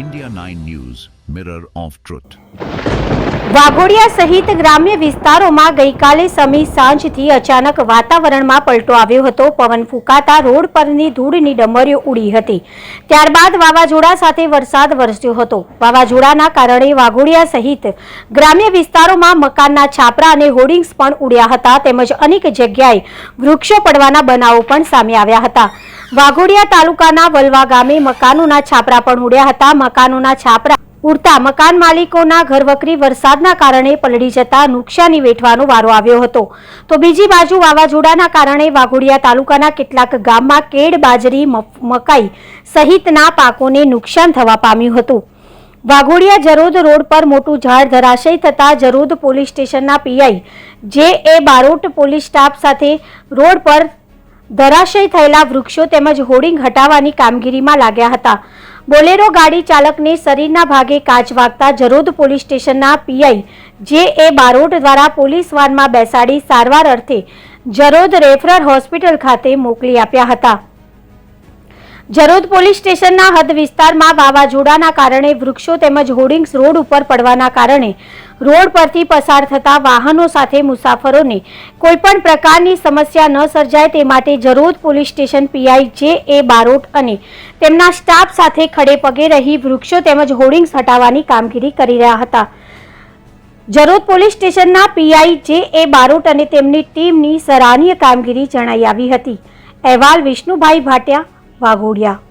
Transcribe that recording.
India 9 News, Mirror of Truth. Waghodia સહિત ગ્રામ્ય વિસ્તારોમાં ગઈકાલે સમી સાંજથી અચાનક વાતાવરણમાં પલટો આવ્યો હતો. પવન ફૂંકાતા રોડ પરની ધૂળની ડમરીઓ ઉડી હતી. ત્યારબાદ વાવાઝોડા સાથે વરસાદ વરસ્યો હતો. વાવાઝોડાના કારણે વાઘોડિયા સહિત ગ્રામ્ય વિસ્તારોમાં મકાનના છાપરા અને હોર્ડિંગ્સ પણ ઉડ્યા હતા. તેમજ અનેક જગ્યાએ વૃક્ષો પડવાના બનાવો પણ સામે આવ્યા હતા. વાઘોડિયા તાલુકાના વલવા ગામે મકાનોના છાપરા પણ ઉડ્યા હતા. મકાનોના છાપરા ઉડતા મકાન માલિકોના ઘરવકરી વરસાદના કારણે પલળી જતા નુકસાની વેઠવાનો વારો આવ્યો હતો. તો બીજી બાજુ વાવાઝોડાના કારણે વાઘોડિયા તાલુકાના કેટલાક ગામમાં કેડ બાજરી મકાઈ સહિતના પાકોને નુકસાન થવા પામ્યું હતું. વાઘોડિયા જરોદ રોડ પર મોટું ઝાડ ધરાશય થતાં જરોદ પોલીસ સ્ટેશનના PI J A Barot police staff સાથે રોડ પર ધરાશય થયેલા વૃક્ષો તેમજ હોર્ડિંગ હટાવવાની કામગીરીમાં લાગ્યા હતા. બોલેરો ગાડી ચાલકને શરીરના ભાગે કાચ વાગતા જરોદ પોલીસ સ્ટેશનના પીઆઈ જે એ બારોટ દ્વારા પોલીસ વાનમાં બેસાડી સારવાર અર્થે જરોદ રેફરલ હોસ્પિટલ ખાતે મોકલી આપ્યા હતા. જરોદ પોલીસ સ્ટેશનના હદ વિસ્તારમાં વાવાઝોડાના કારણે વૃક્ષો તેમજ હોર્ડિંગ્સ રોડ ઉપર પડવાના કારણે રોડ પરથી પસાર થતા વાહનો સાથે મુસાફરોને કોઈપણ પ્રકારની સમસ્યા ન સર્જાય તે માટે Jarod police station PI J A Barot અને તેમના સ્ટાફ સાથે ખડે પગે રહી વૃક્ષો તેમજ હોર્ડિંગ્સ હટાવવાની કામગીરી કરી રહ્યા હતા. જરોદ પોલીસ સ્ટેશનના પીઆઈ જે એ બારોટ અને તેમની ટીમની સરાહનીય કામગીરી જણાઈ આવી હતી. અહેવાલ વિષ્ણુભાઈ ભાટિયા વાઘોડિયા.